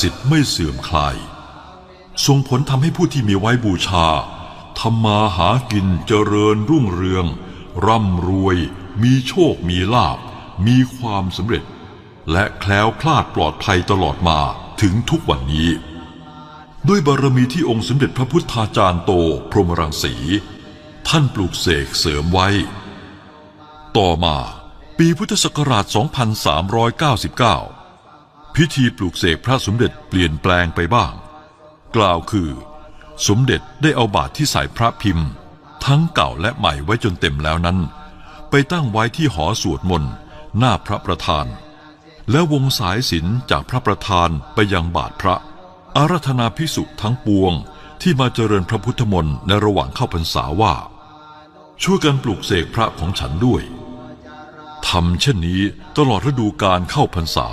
สิทธิ์ไม่เสื่อมคลายส่งผลทำให้ผู้ที่มีไว้บูชาทำมาหากินเจริญรุ่งเรือง ร่ำรวย มีโชคมีลาบ มีความสำเร็จ และแคล้วคลาดปลอดภัยตลอดมาถึงทุกวันนี้ ด้วยบารมีที่องค์สมเด็จพระพุทธาจารย์โตพรหมรังสี ท่านปลูกเสกเสริมไว้ ต่อมาปีพุทธศักราช 2399 พิธีปลูกเสกพระสมเด็จเปลี่ยนแปลงไปบ้าง กล่าวคือ สมเด็จได้เอาบาทที่ใส่พระพิมพ์ ทั้งเก่าและใหม่ไว้จนเต็มแล้วนั้น ไปตั้งไว้ที่หอสวดมนต์หน้าพระประธาน แล้ววงสายสิญจนจากพระประธานไปยังบาทพระอารัธนาพิสุทั้งปวงที่มาเจริญพระพุทธมนต์ในระหว่างเข้าพรรษาว่า ช่วยกันปลูกเสกพระของฉันด้วยทำเช่นนี้ตลอดฤดูการเข้าพรรษา